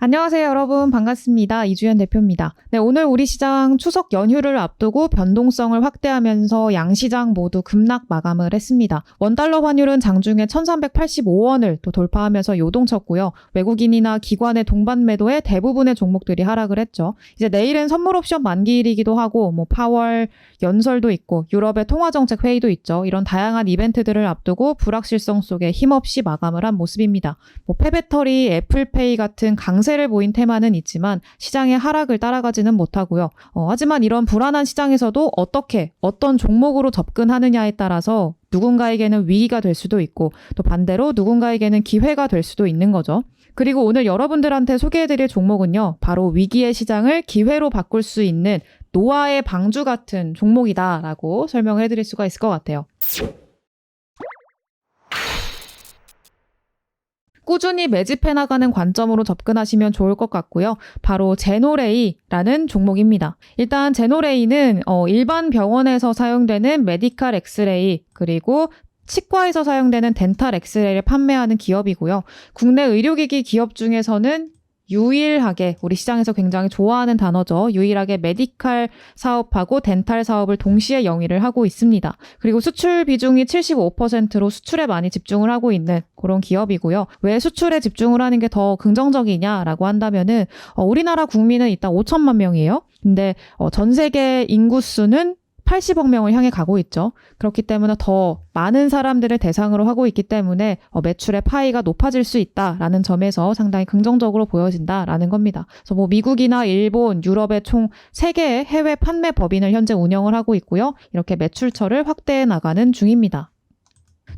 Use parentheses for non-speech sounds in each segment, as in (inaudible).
안녕하세요, 여러분. 반갑습니다. 이주연 대표입니다. 네, 오늘 우리 시장 추석 연휴를 앞두고 변동성을 확대하면서 양시장 모두 급락 마감을 했습니다. 원달러 환율은 장중에 1385원을 또 돌파하면서 요동쳤고요. 외국인이나 기관의 동반 매도에 대부분의 종목들이 하락을 했죠. 이제 내일은 선물 옵션 만기일이기도 하고, 뭐 파월 연설도 있고, 유럽의 통화 정책 회의도 있죠. 이런 다양한 이벤트들을 앞두고 불확실성 속에 힘없이 마감을 한 모습입니다. 뭐 페배터리, 애플페이 같은 강세 를 보인 테마는 있지만 시장의 하락을 따라가지는 못하고요. 어, 하지만 이런 불안한 시장에서도 어떻게 어떤 종목으로 접근하느냐에 따라서 누군가에게는 위기가 될 수도 있고 또 반대로 누군가에게는 기회가 될 수도 있는 거죠. 그리고 오늘 여러분들한테 소개해드릴 종목은요, 바로 위기의 시장을 기회로 바꿀 수 있는 노아의 방주 같은 종목이다라고 설명을 해드릴 수가 있을 것 같아요. 꾸준히 매집해 나가는 관점으로 접근하시면 좋을 것 같고요. 바로 제노레이라는 종목입니다. 일단 제노레이는 어, 일반 병원에서 사용되는 메디칼 엑스레이 그리고 치과에서 사용되는 덴탈 엑스레이를 판매하는 기업이고요. 국내 의료기기 기업 중에서는 유일하게 우리 시장에서 굉장히 좋아하는 단어죠. 유일하게 메디칼 사업하고 덴탈 사업을 동시에 영위를 하고 있습니다. 그리고 수출 비중이 75%로 수출에 많이 집중을 하고 있는 그런 기업이고요. 왜 수출에 집중을 하는 게 더 긍정적이냐라고 한다면은 어, 우리나라 국민은 일단 5천만 명이에요. 근데 어, 전 세계 인구수는 80억 명을 향해 가고 있죠. 그렇기 때문에 더 많은 사람들을 대상으로 하고 있기 때문에 어, 매출의 파이가 높아질 수 있다라는 점에서 상당히 긍정적으로 보여진다라는 겁니다. 그래서 뭐 미국이나 일본, 유럽의 총 3개의 해외 판매 법인을 현재 운영을 하고 있고요. 이렇게 매출처를 확대해 나가는 중입니다.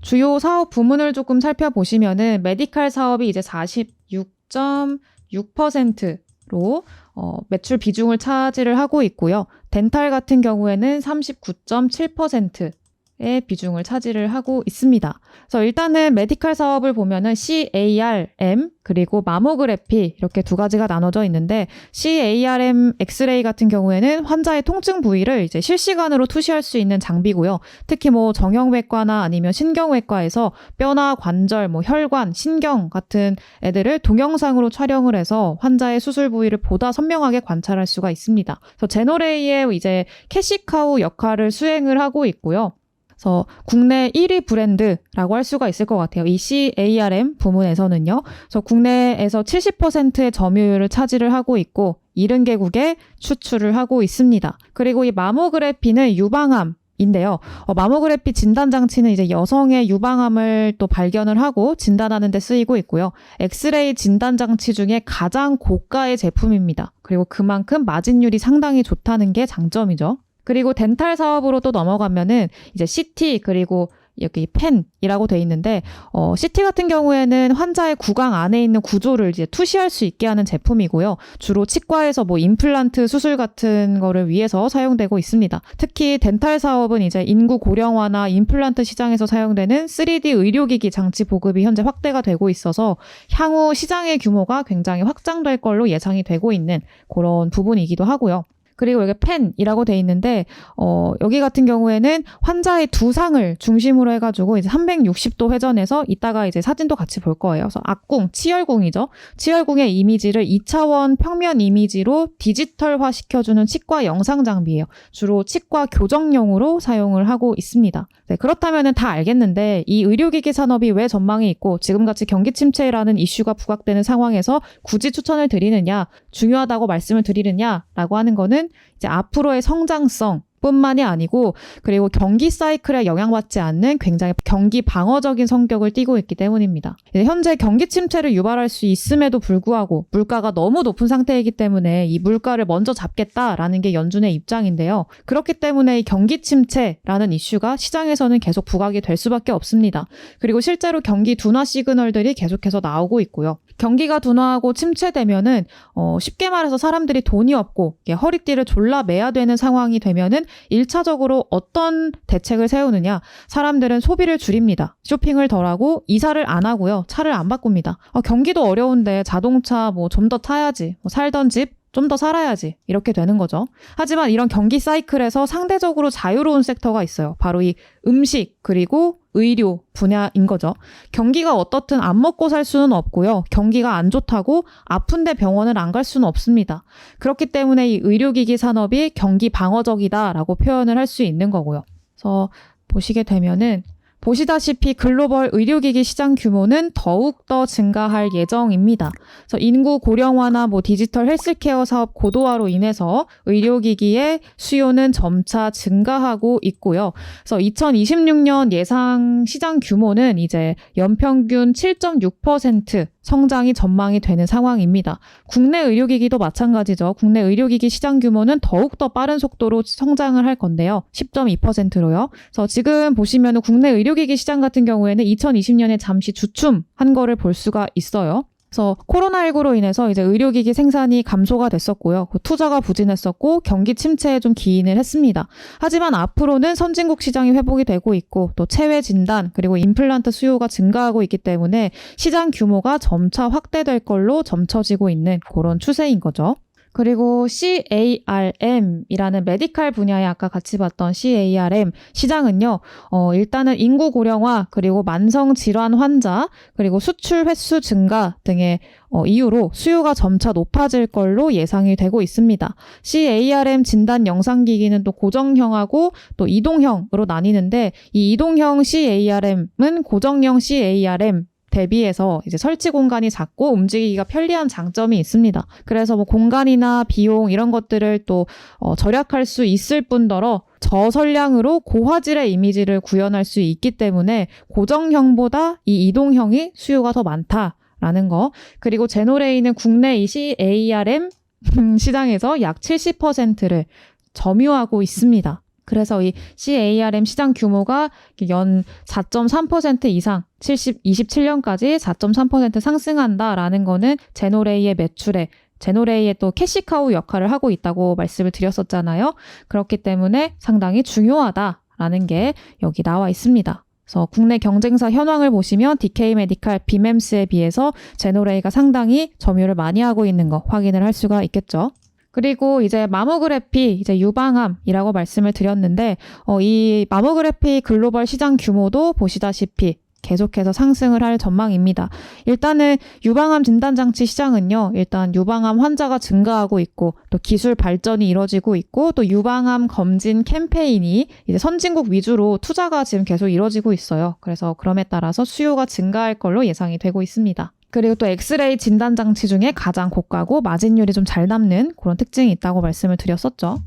주요 사업 부문을 조금 살펴보시면은 메디칼 사업이 이제 46.6%로 어, 매출 비중을 차지를 하고 있고요. 덴탈 같은 경우에는 39.7%. 의 비중을 차지를 하고 있습니다. 그래서 일단은 메디칼 사업을 보면은 CARM 그리고 마모그래피 이렇게 두 가지가 나눠져 있는데 CARM 엑스레이 같은 경우에는 환자의 통증 부위를 이제 실시간으로 투시할 수 있는 장비고요. 특히 뭐 정형외과나 아니면 신경외과에서 뼈나 관절, 뭐 혈관, 신경 같은 애들을 동영상으로 촬영을 해서 환자의 수술 부위를 보다 선명하게 관찰할 수가 있습니다. 그래서 제노레이의 이제 캐시카우 역할을 수행을 하고 있고요. 그래서 국내 1위 브랜드라고 할 수가 있을 것 같아요. 이 CARM 부문에서는요. 그래서 국내에서 70%의 점유율을 차지를 하고 있고 70개국에 수출을 하고 있습니다. 그리고 이 마모그래피는 유방암 인데요. 어, 마모그래피 진단 장치는 이제 여성의 유방암을 또 발견을 하고 진단하는 데 쓰이고 있고요. 엑스레이 진단 장치 중에 가장 고가의 제품입니다. 그리고 그만큼 마진율이 상당히 좋다는 게 장점이죠. 그리고 덴탈 사업으로 또 넘어가면은 이제 CT 그리고 여기 펜이라고 돼 있는데 어, CT 같은 경우에는 환자의 구강 안에 있는 구조를 이제 투시할 수 있게 하는 제품이고요. 주로 치과에서 뭐 임플란트 수술 같은 거를 위해서 사용되고 있습니다. 특히 덴탈 사업은 이제 인구 고령화나 임플란트 시장에서 사용되는 3D 의료기기 장치 보급이 현재 확대가 되고 있어서 향후 시장의 규모가 굉장히 확장될 걸로 예상이 되고 있는 그런 부분이기도 하고요. 그리고 여기 펜이라고 돼 있는데 어 여기 같은 경우에는 환자의 두상을 중심으로 해가지고 이제 360도 회전해서 이따가 이제 사진도 같이 볼 거예요. 그래서 악궁, 치열궁이죠. 치열궁의 이미지를 2차원 평면 이미지로 디지털화 시켜주는 치과 영상 장비예요. 주로 치과 교정용으로 사용을 하고 있습니다. 네, 그렇다면은 다 알겠는데 이 의료기기 산업이 왜 전망이 있고 지금같이 경기 침체라는 이슈가 부각되는 상황에서 굳이 추천을 드리느냐 중요하다고 말씀을 드리느냐라고 하는 거는 이제 앞으로의 성장성 뿐만이 아니고 그리고 경기 사이클에 영향받지 않는 굉장히 경기 방어적인 성격을 띠고 있기 때문입니다. 현재 경기 침체를 유발할 수 있음에도 불구하고 물가가 너무 높은 상태이기 때문에 이 물가를 먼저 잡겠다라는 게 연준의 입장인데요. 그렇기 때문에 이 경기 침체라는 이슈가 시장에서는 계속 부각이 될 수밖에 없습니다. 그리고 실제로 경기 둔화 시그널들이 계속해서 나오고 있고요. 경기가 둔화하고 침체되면은 어, 쉽게 말해서 사람들이 돈이 없고 허리띠를 졸라 매야 되는 상황이 되면은 1차적으로 어떤 대책을 세우느냐? 사람들은 소비를 줄입니다. 쇼핑을 덜하고 이사를 안 하고요. 차를 안 바꿉니다. 어, 경기도 어려운데 자동차 뭐 좀 더 타야지. 뭐 살던 집 좀더 살아야지. 이렇게 되는 거죠. 하지만 이런 경기 사이클에서 상대적으로 자유로운 섹터가 있어요. 바로 이 음식, 그리고 의료 분야인 거죠. 경기가 어떻든 안 먹고 살 수는 없고요. 경기가 안 좋다고 아픈데 병원을 안 갈 수는 없습니다. 그렇기 때문에 이 의료기기 산업이 경기 방어적이다라고 표현을 할 수 있는 거고요. 그래서 보시게 되면은 보시다시피 글로벌 의료기기 시장 규모는 더욱더 증가할 예정입니다. 그래서 인구 고령화나 뭐 디지털 헬스케어 사업 고도화로 인해서 의료기기의 수요는 점차 증가하고 있고요. 그래서 2026년 예상 시장 규모는 이제 연평균 7.6% 성장이 전망이 되는 상황입니다. 국내 의료기기도 마찬가지죠. 국내 의료기기 시장 규모는 더욱더 빠른 속도로 성장을 할 건데요. 10.2%로요. 그래서 지금 보시면 국내 의료기기 시장 같은 경우에는 2020년에 잠시 주춤한 거를 볼 수가 있어요. 그래서 코로나19로 인해서 이제 의료기기 생산이 감소가 됐었고요. 그 투자가 부진했었고 경기 침체에 좀 기인을 했습니다. 하지만 앞으로는 선진국 시장이 회복이 되고 있고 또 체외 진단 그리고 임플란트 수요가 증가하고 있기 때문에 시장 규모가 점차 확대될 걸로 점쳐지고 있는 그런 추세인 거죠. 그리고 CARM이라는 메디칼 분야에 아까 같이 봤던 CARM 시장은요, 어, 일단은 인구 고령화, 그리고 만성 질환 환자, 그리고 수출 횟수 증가 등의 어, 이유로 수요가 점차 높아질 걸로 예상이 되고 있습니다. CARM 진단 영상기기는 또 고정형하고 또 이동형으로 나뉘는데 이 이동형 CARM은 고정형 CARM 대비해서 이제 설치 공간이 작고 움직이기가 편리한 장점이 있습니다. 그래서 뭐 공간이나 비용 이런 것들을 또 어, 절약할 수 있을 뿐더러 저설량으로 고화질의 이미지를 구현할 수 있기 때문에 고정형보다 이 이동형이 수요가 더 많다라는 거. 그리고 제노레이는 국내 이 CARM (laughs) 시장에서 약 70%를 점유하고 있습니다. 그래서 이 CARM 시장 규모가 연 4.3% 이상 70, 27년까지 4.3% 상승한다라는 거는 제노레이의 매출에 제노레이의 또 캐시카우 역할을 하고 있다고 말씀을 드렸었잖아요. 그렇기 때문에 상당히 중요하다라는 게 여기 나와 있습니다. 그래서 국내 경쟁사 현황을 보시면 DK 메디칼, 비mem스에 비해서 제노레이가 상당히 점유를 많이 하고 있는 거 확인을 할 수가 있겠죠. 그리고 이제 마모그래피, 이제 유방암이라고 말씀을 드렸는데, 어, 이 마모그래피 글로벌 시장 규모도 보시다시피 계속해서 상승을 할 전망입니다. 일단은 유방암 진단장치 시장은요, 일단 유방암 환자가 증가하고 있고, 또 기술 발전이 이루어지고 있고, 또 유방암 검진 캠페인이 이제 선진국 위주로 투자가 지금 계속 이루어지고 있어요. 그래서 그럼에 따라서 수요가 증가할 걸로 예상이 되고 있습니다. 그리고 또 엑스레이 진단 장치 중에 가장 고가고 마진율이 좀 잘 남는 그런 특징이 있다고 말씀을 드렸었죠.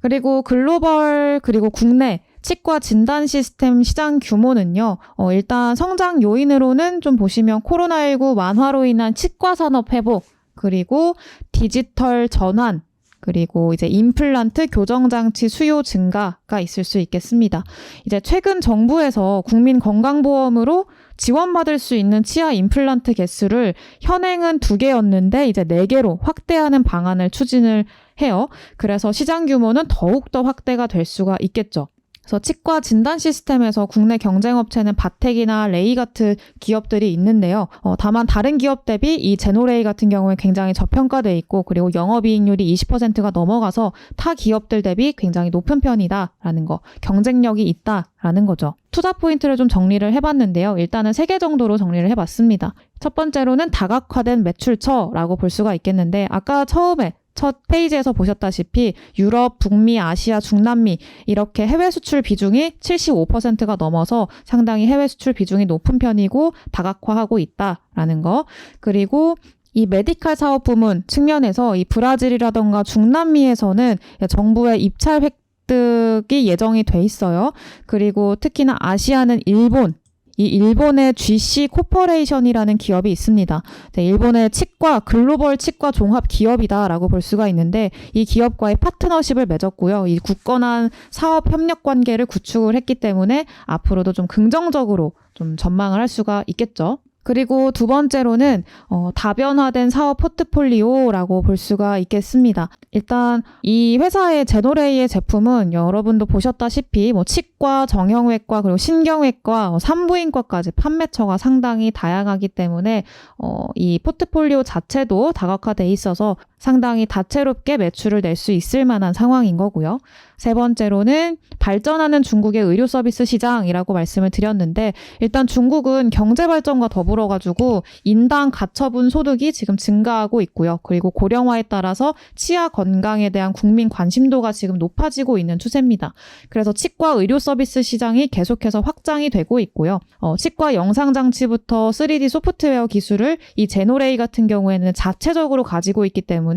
그리고 글로벌 그리고 국내 치과 진단 시스템 시장 규모는요. 어, 일단 성장 요인으로는 좀 보시면 코로나19 만화로 인한 치과 산업 회복 그리고 디지털 전환 그리고 이제 임플란트 교정장치 수요 증가가 있을 수 있겠습니다. 이제 최근 정부에서 국민건강보험으로 지원받을 수 있는 치아 임플란트 개수를 현행은 두 개였는데 이제 네 개로 확대하는 방안을 추진을 해요. 그래서 시장 규모는 더욱더 확대가 될 수가 있겠죠. 그래서 치과 진단 시스템에서 국내 경쟁업체는 바텍이나 레이 같은 기업들이 있는데요. 어, 다만 다른 기업 대비 이 제노레이 같은 경우에 굉장히 저평가돼 있고 그리고 영업이익률이 20%가 넘어가서 타 기업들 대비 굉장히 높은 편이다라는 거, 경쟁력이 있다라는 거죠. 투자 포인트를 좀 정리를 해봤는데요. 일단은 세 개 정도로 정리를 해봤습니다. 첫 번째로는 다각화된 매출처라고 볼 수가 있겠는데 아까 처음에 첫 페이지에서 보셨다시피 유럽, 북미, 아시아, 중남미 이렇게 해외 수출 비중이 75%가 넘어서 상당히 해외 수출 비중이 높은 편이고 다각화하고 있다라는 거. 그리고 이 메디칼 사업 부문 측면에서 이 브라질이라던가 중남미에서는 정부의 입찰 획득이 예정이 돼 있어요. 그리고 특히나 아시아는 일본, 이 일본의 GC 코퍼레이션이라는 기업이 있습니다. 네, 일본의 치과 글로벌 치과 종합 기업이다라고 볼 수가 있는데 이 기업과의 파트너십을 맺었고요. 이 굳건한 사업 협력 관계를 구축을 했기 때문에 앞으로도 좀 긍정적으로 좀 전망을 할 수가 있겠죠. 그리고 두 번째로는 어, 다변화된 사업 포트폴리오라고 볼 수가 있겠습니다. 일단 이 회사의 제노레이의 제품은 여러분도 보셨다시피 뭐 치과, 정형외과 그리고 신경외과, 어, 산부인과까지 판매처가 상당히 다양하기 때문에 어, 이 포트폴리오 자체도 다각화돼 있어서 상당히 다채롭게 매출을 낼 수 있을 만한 상황인 거고요. 세 번째로는 발전하는 중국의 의료 서비스 시장이라고 말씀을 드렸는데 일단 중국은 경제 발전과 더불어 가지고 인당 가처분 소득이 지금 증가하고 있고요. 그리고 고령화에 따라서 치아 건강에 대한 국민 관심도가 지금 높아지고 있는 추세입니다. 그래서 치과 의료 서비스 시장이 계속해서 확장이 되고 있고요. 어, 치과 영상 장치부터 3D 소프트웨어 기술을 이 제노레이 같은 경우에는 자체적으로 가지고 있기 때문에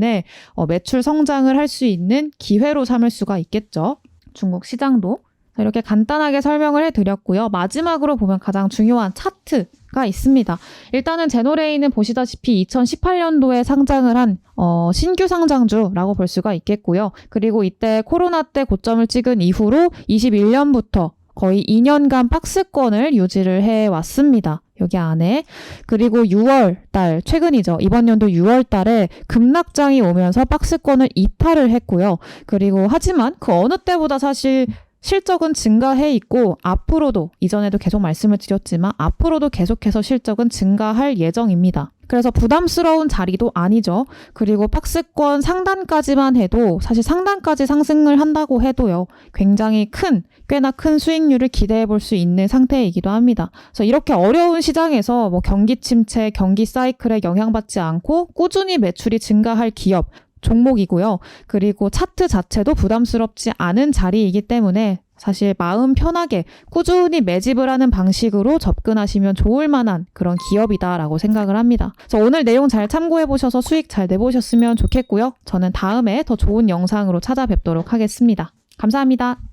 어, 매출 성장을 할 수 있는 기회로 삼을 수가 있겠죠. 중국 시장도. 자, 이렇게 간단하게 설명을 해드렸고요. 마지막으로 보면 가장 중요한 차트가 있습니다. 일단은 제노레이는 보시다시피 2018년도에 상장을 한 어, 신규 상장주라고 볼 수가 있겠고요. 그리고 이때 코로나 때 고점을 찍은 이후로 21년부터 거의 2년간 박스권을 유지를 해 왔습니다. 여기 안에. 그리고 6월 달, 최근이죠. 이번 연도 6월 달에 급락장이 오면서 박스권을 이탈을 했고요. 그리고 하지만 그 어느 때보다 사실 실적은 증가해 있고 앞으로도 이전에도 계속 말씀을 드렸지만 앞으로도 계속해서 실적은 증가할 예정입니다. 그래서 부담스러운 자리도 아니죠. 그리고 박스권 상단까지만 해도 사실 상단까지 상승을 한다고 해도요. 굉장히 큰 꽤나 큰 수익률을 기대해 볼 수 있는 상태이기도 합니다. 그래서 이렇게 어려운 시장에서 뭐 경기 침체, 경기 사이클에 영향받지 않고 꾸준히 매출이 증가할 기업 종목이고요. 그리고 차트 자체도 부담스럽지 않은 자리이기 때문에 사실 마음 편하게 꾸준히 매집을 하는 방식으로 접근하시면 좋을 만한 그런 기업이다라고 생각을 합니다. 그래서 오늘 내용 잘 참고해 보셔서 수익 잘 내보셨으면 좋겠고요. 저는 다음에 더 좋은 영상으로 찾아뵙도록 하겠습니다. 감사합니다.